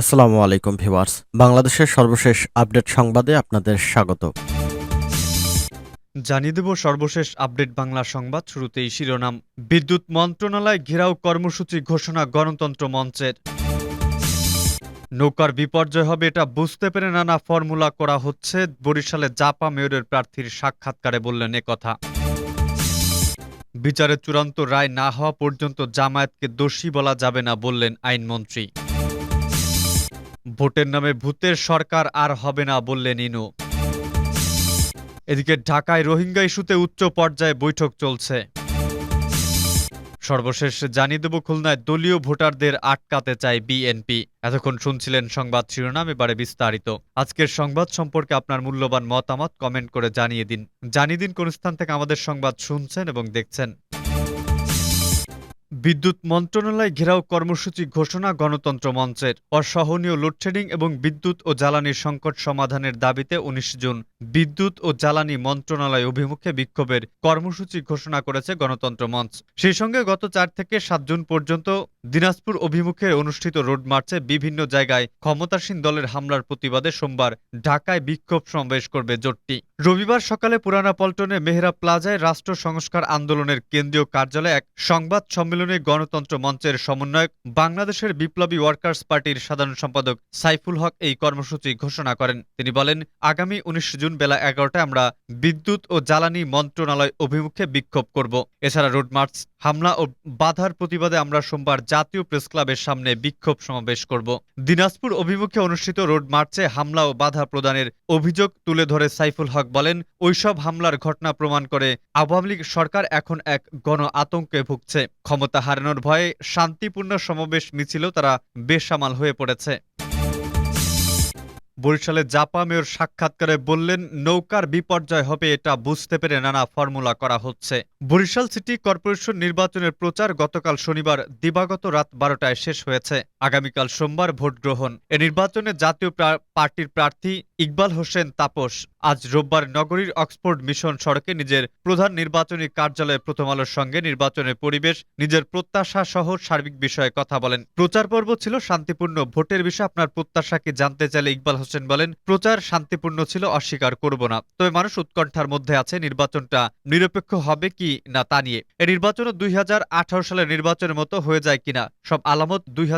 আসসালামু আলাইকুম ভিউয়ার্স। বাংলাদেশের সর্বশেষ আপডেট সংবাদে আপনাদের স্বাগত। জানিয়ে দেব সর্বশেষ আপডেট বাংলা সংবাদ শুরুতেই শিরোনাম। বিদ্যুৎ মন্ত্রণালয় ঘেরাও কর্মসূচি ঘোষণা গণতন্ত্র মঞ্চের। নৌকার বিপর্যয় হবে এটা বুঝতে পেরে নানা ফর্মুলা করা হচ্ছে। বরিশালে জাপা মেয়রের প্রার্থীর সাক্ষাৎকারে বললেন কথা। বিচারের চূড়ান্ত রায় না হওয়া পর্যন্ত জামায়াতকে দোষী বলা যাবে না বললেন আইনমন্ত্রী। ভোটের নামে ভূতের সরকার আর হবে না বললেন ইনু। এদিকে ঢাকায় রোহিঙ্গা ইস্যুতে উচ্চ পর্যায়ে বৈঠক চলছে। সর্বশেষ জানিয়ে দেব খুলনায় দলীয় ভোটারদের আটকাতে চায় বিএনপি। এতক্ষণ শুনছিলেন সংবাদ শিরোনাম, এবারে বিস্তারিত। আজকের সংবাদ সম্পর্কে আপনার মূল্যবান মতামত কমেন্ট করে জানিয়ে দিন। জানিয়ে দিন কোন স্থান থেকে আমাদের সংবাদ শুনছেন এবং দেখছেন। বিদ্যুৎ মন্ত্রণালয় ঘেরাও কর্মসূচি ঘোষণা গণতন্ত্র মঞ্চের। অসহনীয় লোডশেডিং এবং বিদ্যুৎ ও জ্বালানি সংকট সমাধানের দাবিতে উনিশ জুন বিদ্যুৎ ও জ্বালানি মন্ত্রণালয় অভিমুখে বিক্ষোভের কর্মসূচি ঘোষণা করেছে গণতন্ত্র মঞ্চ। সেই সঙ্গে গত চার থেকে সাত জুন পর্যন্ত দিনাজপুর অভিমুখে অনুষ্ঠিত রোড মার্চে বিভিন্ন জায়গায় ক্ষমতাসীন দলের হামলার প্রতিবাদে সোমবার ঢাকায় বিক্ষোভ সমাবেশ করবে জোটটি। রবিবার সকালে পুরানা পল্টনে মেহরা প্লাজায় রাষ্ট্র সংস্কার আন্দোলনের কেন্দ্রীয় কার্যালয়ে এক সংবাদ সম্মেলনে গণতন্ত্র মঞ্চের সমন্বয়ক বাংলাদেশের বিপ্লবী ওয়ার্কার্স পার্টির সাধারণ সম্পাদক সাইফুল হক এই কর্মসূচি ঘোষণা করেন। তিনি বলেন, আগামী উনিশ জুন বেলা এগারোটায় আমরা বিদ্যুৎ ও জ্বালানি মন্ত্রণালয় অভিমুখে বিক্ষোভ করব। এছাড়া রোড মার্চ হামলা ও বাধার প্রতিবাদে আমরা সোমবার জাতীয় প্রেস ক্লাবের সামনে বিক্ষোভ সমাবেশ করব। দিনাজপুর অভিমুখে অনুষ্ঠিত রোড মার্চে হামলা ও বাধা প্রদানের অভিযোগ তুলে ধরে সাইফুল হক বলেন, ওইসব হামলার ঘটনা প্রমাণ করে আওয়ামী লীগ সরকার এখন এক গণ আতঙ্কে ভুগছে। ক্ষমতা হারানোর ভয়ে শান্তিপূর্ণ সমাবেশ মিছিলেও তারা বেসামাল হয়ে পড়েছে। বরিশালে জাপা মেয়র সাক্ষাৎকারে বললেন, নৌকার বিপর্যয় হবে এটা বুঝতে পেরে নানা ফর্মুলা করা হচ্ছে। বরিশাল সিটি কর্পোরেশন নির্বাচনের প্রচার গতকাল শনিবার, দিবাগত রাত বারোটায় শেষ হয়েছে। আগামীকাল সোমবার ভোট গ্রহণ। এ নির্বাচনে জাতীয় পার্টির প্রার্থী ইকবাল হোসেন তাপস। আজ রোববার নগরীর অক্সফোর্ড মিশন সড়কে নিজের প্রধান নির্বাচনী কার্যালয়ে প্রথম আলোর সঙ্গে নির্বাচনের পরিবেশ, নিজের প্রত্যাশা সহ সার্বিক বিষয়ে কথা বলেন। প্রচার পর্ব ছিল শান্তিপূর্ণ। ভোটের বিষয়ে আপনার প্রত্যাশা কি জানতে চাইলে ইকবাল হোসেন বলেন, প্রচার শান্তিপূর্ণ ছিল, অস্বীকার করব না। তবে মানুষ উৎকণ্ঠার মধ্যে আছে, নির্বাচনটা নিরপেক্ষ হবে কি না তা নিয়ে। এই নির্বাচনও দুই সালের নির্বাচনের মতো হয়ে যায় কিনা, সব আলামত দুই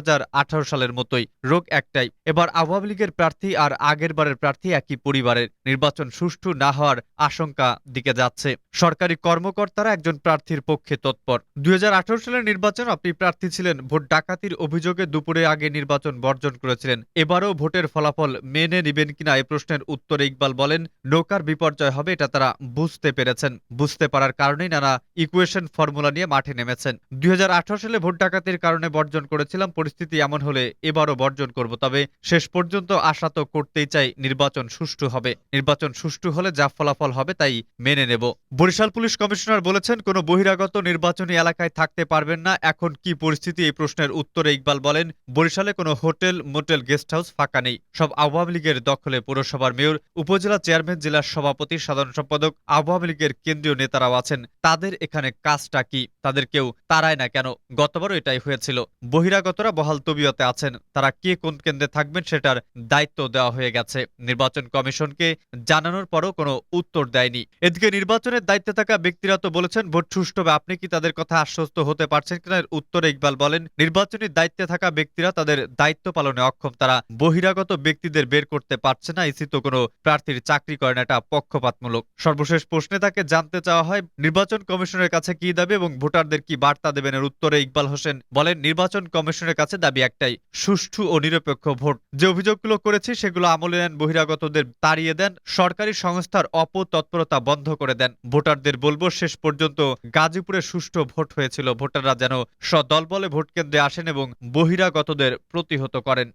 সালের মতোই। রোগ একটাই। এবার আওয়ামী লীগের প্রার্থী আর আগের বারের প্রার্থী একই পরিবারের। নির্বাচন সুষ্ঠু না হওয়ার আশঙ্কা দিকে যাচ্ছে। সরকারি কর্মকর্তারা একজন প্রার্থীর পক্ষে তৎপর। দুই হাজার আঠারো সালের নির্বাচন, আপনি প্রার্থী ছিলেন, ভোট ডাকাতির অভিযোগে দুপুরে আগে নির্বাচন বর্জন করেছিলেন। এবারও ভোটের ফলাফল মেনে নেবেন কিনা এই প্রশ্নের উত্তরে ইকবাল বলেন, নৌকার বিপর্যয় হবে এটা তারা বুঝতে পেরেছেন। বুঝতে পারার কারণেই নানা ইকুয়েশন ফর্মুলা নিয়ে মাঠে নেমেছেন। দুই সালে ভোট ডাকাতির কারণে বর্জন করেছিলাম, পরিস্থিতি এমন হলে এবারও বর্জন করব, তবে শেষ পর্যন্ত আশা তো করতেই চাই নির্বাচন সুষ্ঠু হবে। নির্বাচন সুষ্ঠু হলে যা ফলাফল হবে তাই মেনে নেব। বরিশাল পুলিশ কমিশনার বলেছেন, কোনো বহিরাগত নির্বাচনী এলাকায় থাকতে পারবেন না। এখন কি পরিস্থিতি এই প্রশ্নের উত্তরে ইকবাল বলেন, বরিশালে কোনো হোটেল, মোটেল গেস্ট হাউস ফাঁকা নেই। সব আওয়ামী লীগের দখলে পৌরসভার মেয়র, উপজেলা চেয়ারম্যান, জেলার সভাপতি, সাধারণ সম্পাদক আওয়ামী লীগের কেন্দ্রীয় নেতারাও আছেন। তাদের এখানে কাজটা কি? তাদের কেউ তারায় না কেন? গতবারও এটাই হয়েছিল। বহিরাগতরা বহাল তবিয়তে আছেন। তারা কে কোন কেন্দ্রে থাকবেন সেটার দায়িত্ব দেওয়া হয়ে গেছে। নির্বাচন কমিশনকে জানানোর পরও কোনো উত্তর দেয়নি। এদিকে নির্বাচনের দায়িত্বে থাকা ব্যক্তিরা তো বলেছেন, ভোট সুষ্ঠু হবে। আপনি কি তাদের কথা আশ্বস্ত হতে পারছেন কিনা উত্তরে ইকবাল বলেন নির্বাচনী দায়িত্বে থাকা ব্যক্তিরা তাদের দায়িত্ব পালনে অক্ষম। তারা বহিরাগত ব্যক্তিদের বের করতে পারছে না। ইসি তো কোনো প্রার্থীর চাকরি করে না, এটা পক্ষপাতমূলক। সর্বশেষ প্রশ্নে তাকে জানতে চাওয়া হয়, নির্বাচন কমিশনের কাছে কি দাবি এবং ভোটারদের কি বার্তা দেবেন এর উত্তরে ইকবাল হোসেন বলেন, নির্বাচন কমিশনের কাছে দাবি একটাই, সুষ্ঠু ও নিরপেক্ষ ভোট। যে অভিযোগগুলো করেছি সেগুলো আমলে নেন, বহিরাগতদের তাড়িয়ে দেন, সরকারি সংস্থার অপতৎপরতা বন্ধ করে দেন। ভোটারদের বলব, শেষ পর্যন্ত গাজীপুরে সুষ্ঠু ভোট হয়েছিল। ভোটাররা যেন সদলবলে ভোট কেন্দ্রে আসেন এবং বহিরাগতদের প্রতিহত করেন।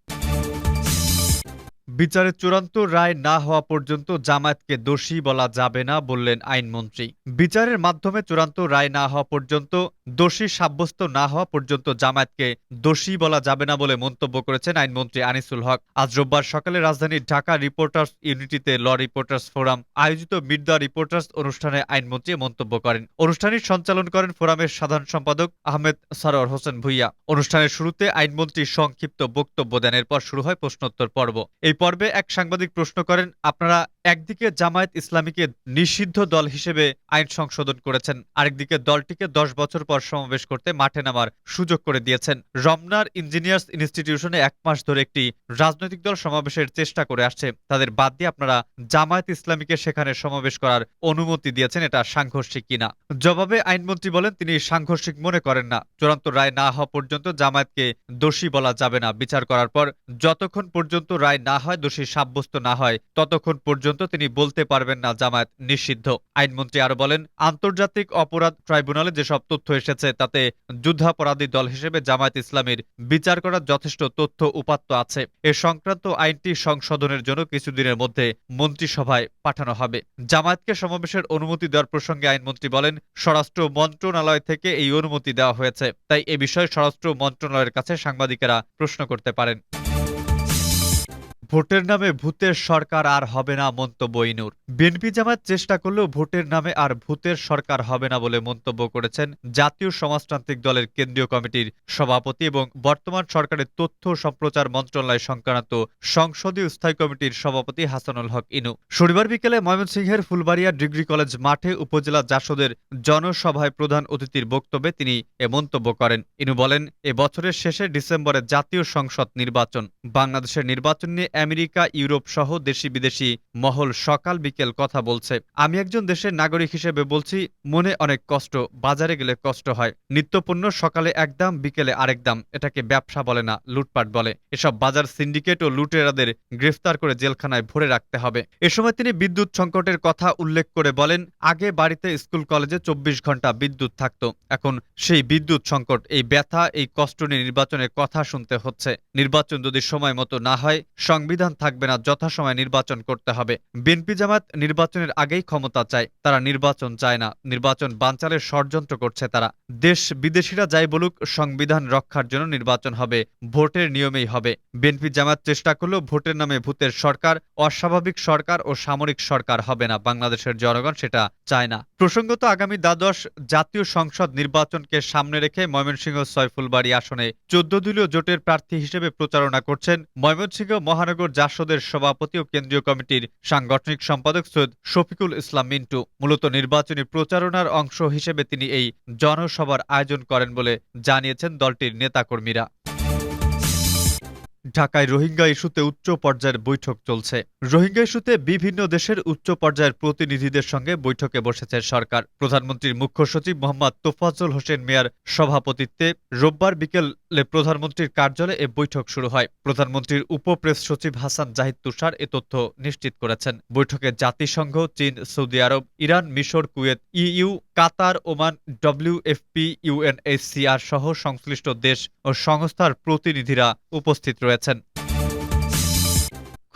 বিচারের চূড়ান্ত রায় না হওয়া পর্যন্ত জামায়াতকে দোষী বলা যাবে না বললেন আইনমন্ত্রী। বিচারের মাধ্যমে চূড়ান্ত রায় না হওয়া পর্যন্ত, দোষী সাব্যস্ত না হওয়া পর্যন্ত জামায়াতকে দোষী বলা যাবে না বলে মন্তব্য করেছেন আইনমন্ত্রী আনিসুল হক। আজ রোববার সকালে রাজধানীর ঢাকা রিপোর্টার্স ইউনিটিতে ল রিপোর্টার্স ফোরাম আয়োজিত মিট দ্য রিপোর্টার্স অনুষ্ঠানে আইনমন্ত্রী মন্তব্য করেন। অনুষ্ঠানটি সঞ্চালন করেন ফোরামের সাধারণ সম্পাদক আহমেদ সরোয়ার হোসেন ভুইয়া। অনুষ্ঠানের শুরুতে আইনমন্ত্রী সংক্ষিপ্ত বক্তব্য দেন, এরপর শুরু হয় প্রশ্নোত্তর পর্ব। এই পর্বে এক সাংবাদিক প্রশ্ন করেন, আপনারা একদিকে জামায়াত ইসলামীকে নিষিদ্ধ দল হিসেবে আইন সংশোধন করেছেন, আরেকদিকে দলটিকে দশ বছর পর সমাবেশ করতে মাঠে নামার সুযোগ করে দিয়েছেন। রমনার ইঞ্জিনিয়ার্স ইনস্টিটিউশনে এক মাস ধরে একটি রাজনৈতিক দল সমাবেশের চেষ্টা করে আসছে। তাদের বাদ দিয়ে আপনারা জামায়াত ইসলামীকে সেখানে সমাবেশ করার অনুমতি দিয়েছেন, এটা সাংঘর্ষিক কিনা জবাবে আইনমন্ত্রী বলেন, তিনি সাংঘর্ষিক মনে করেন না। চূড়ান্ত রায় না হওয়া পর্যন্ত জামায়াতকে দোষী বলা যাবে না। বিচার করার পর যতক্ষণ পর্যন্ত রায় না হয়, দোষী সাব্যস্ত না হয়, ততক্ষণ পর্যন্ত তিনি বলতে পারবেন না জামায়াত নিষিদ্ধ। আইনমন্ত্রী আরও বলেন, আন্তর্জাতিক অপরাধ ট্রাইব্যুনালে যেসব তথ্য এসেছে, তাতে যুদ্ধাপরাধী দল হিসেবে জামায়াত ইসলামীর বিচার করার যথেষ্ট তথ্য উপাত্ত আছে। এ সংক্রান্ত আইনটি সংশোধনের জন্য কিছুদিনের মধ্যে মন্ত্রিসভায় পাঠানো হবে। জামায়াতকে সমাবেশের অনুমতি দেওয়ার প্রসঙ্গে আইনমন্ত্রী বলেন, স্বরাষ্ট্র মন্ত্রণালয় থেকে এই অনুমতি দেওয়া হয়েছে। তাই এ বিষয়ে স্বরাষ্ট্র মন্ত্রণালয়ের কাছে সাংবাদিকেরা প্রশ্ন করতে পারেন। ভোটের নামে ভূতের সরকার আর হবে না মন্তব্য ইনুর। বিএনপি জামায়াত চেষ্টা করলেও ভোটের নামে আর ভূতের সরকার হবে না বলে মন্তব্য করেছেন জাতীয় সমাজতান্ত্রিক দলের কেন্দ্রীয় কমিটির সভাপতি এবং বর্তমান সরকারের তথ্য সম্প্রচার মন্ত্রণালয় সংক্রান্ত সংসদীয় স্থায়ী কমিটির সভাপতি হাসানুল হক ইনু। শনিবার বিকেলে ময়মনসিংহের ফুলবাড়িয়া ডিগ্রি কলেজ মাঠে উপজেলা জাসদের জনসভায় প্রধান অতিথির বক্তব্যে তিনি এ মন্তব্য করেন। ইনু বলেন, এ বছরের শেষে ডিসেম্বরে জাতীয় সংসদ নির্বাচন। বাংলাদেশের নির্বাচন নিয়ে আমেরিকা, ইউরোপ সহ দেশি বিদেশি মহল সকাল বিকেল কথা বলছে। আমি একজন দেশের নাগরিক হিসেবে বলছি, মনে অনেক কষ্ট, বাজারে গেলে কষ্ট হয়। নিত্যপণ্য সকালে এক দাম, বিকেলে আরেক দাম, এটাকে ব্যবসা বলে না, লুটপাট বলে। এসব বাজার সিন্ডিকেট ও লুটেরাদের গ্রেফতার করে জেলখানায় ভরে রাখতে হবে। এ সময় তিনি বিদ্যুৎ সংকটের কথা উল্লেখ করে বলেন, আগে বাড়িতে স্কুল, কলেজে চব্বিশ ঘণ্টা বিদ্যুৎ থাকত। এখন সেই বিদ্যুৎ সংকট, এই ব্যথা, এই কষ্ট নিয়ে নির্বাচনের কথা শুনতে হচ্ছে। নির্বাচন যদি সময় মতো না হয় সংবিধান থাকবে না, যথাসময়ে নির্বাচন করতে হবে। বিএনপি জামাত নির্বাচনের আগেই ক্ষমতা চায়, তারা নির্বাচন চায় না, নির্বাচন বানচালের ষড়যন্ত্র করছে তারা। দেশ বিদেশিরা যাই বলুক, সংবিধান রক্ষার জন্য নির্বাচন হবে, ভোটের নিয়মেই হবে। বিএনপি জামাত চেষ্টা করলেও ভোটের নামে ভূতের সরকার, অস্বাভাবিক সরকার ও সামরিক সরকার হবে না, বাংলাদেশের জনগণ সেটা চায় না। প্রসঙ্গত আগামী দ্বাদশ জাতীয় সংসদ নির্বাচনকে সামনে রেখে ময়মনসিংহ সয়ফুলবাড়ি আসনে চোদ্দ দলীয় জোটের প্রার্থী হিসেবে প্রচারণা করছেন ময়মনসিংহ মহানগর জাসদের সভাপতি ও কেন্দ্রীয় কমিটির সাংগঠনিক সম্পাদক সৈয়দ শফিকুল ইসলাম মিন্টু মূলত নির্বাচনী প্রচারণার অংশ হিসেবে তিনি এই জনসভার আয়োজন করেন বলে জানিয়েছেন দলটির নেতাকর্মীরা। ঢাকায় রোহিঙ্গা ইস্যুতে উচ্চ পর্যায়ের বৈঠক চলছে। রোহিঙ্গা ইস্যুতে বিভিন্ন দেশের উচ্চ পর্যায়ের প্রতিনিধিদের সঙ্গে বৈঠকে বসেছে সরকার। প্রধানমন্ত্রীর মুখ্য সচিব মোহাম্মদ তোফাজ্জল হোসেন মিয়ার সভাপতিত্বে রোববার বিকেলে প্রধানমন্ত্রীর কার্যালয়ে এ বৈঠক শুরু হয়। প্রধানমন্ত্রীর উপপ্রেস সচিব হাসান জাহিদ তুষার এ তথ্য নিশ্চিত করেছেন। বৈঠকে জাতিসংঘ, চীন, সৌদি আরব, ইরান, মিশর, কুয়েত, ইইউ, কাতার, ওমান ডব্লিউএফপি ইউএনএসসিআর সহ সংশ্লিষ্ট দেশ ও সংস্থার প্রতিনিধিরা উপস্থিত রয়েছেন।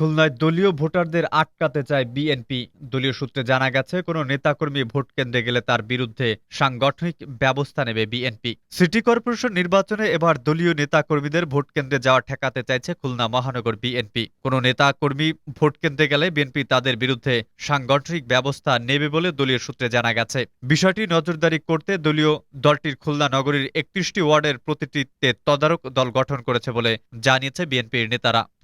খুলনায় দলীয় ভোটারদের আটকাতে চায় বিএনপি। দলীয় সূত্রে জানা গেছে, কোনো নেতাকর্মী ভোট কেন্দ্রে গেলে তার বিরুদ্ধে সাংগঠনিক ব্যবস্থা নেবে বিএনপি। সিটি কর্পোরেশন নির্বাচনে এবার দলীয় নেতাকর্মীদের ভোট কেন্দ্রে যাওয়া ঠেকাতে চাইছে খুলনা মহানগর বিএনপি। কোনো নেতাকর্মী ভোট কেন্দ্রে গেলে বিএনপি তাদের বিরুদ্ধে সাংগঠনিক ব্যবস্থা নেবে বলে দলীয় সূত্রে জানা গেছে। বিষয়টি নজরদারি করতে দলীয় দলটির খুলনা নগরীর একত্রিশটি ওয়ার্ডের প্রতিটিতে তদারক দল গঠন করেছে বলে জানিয়েছে বিএনপির নেতারা।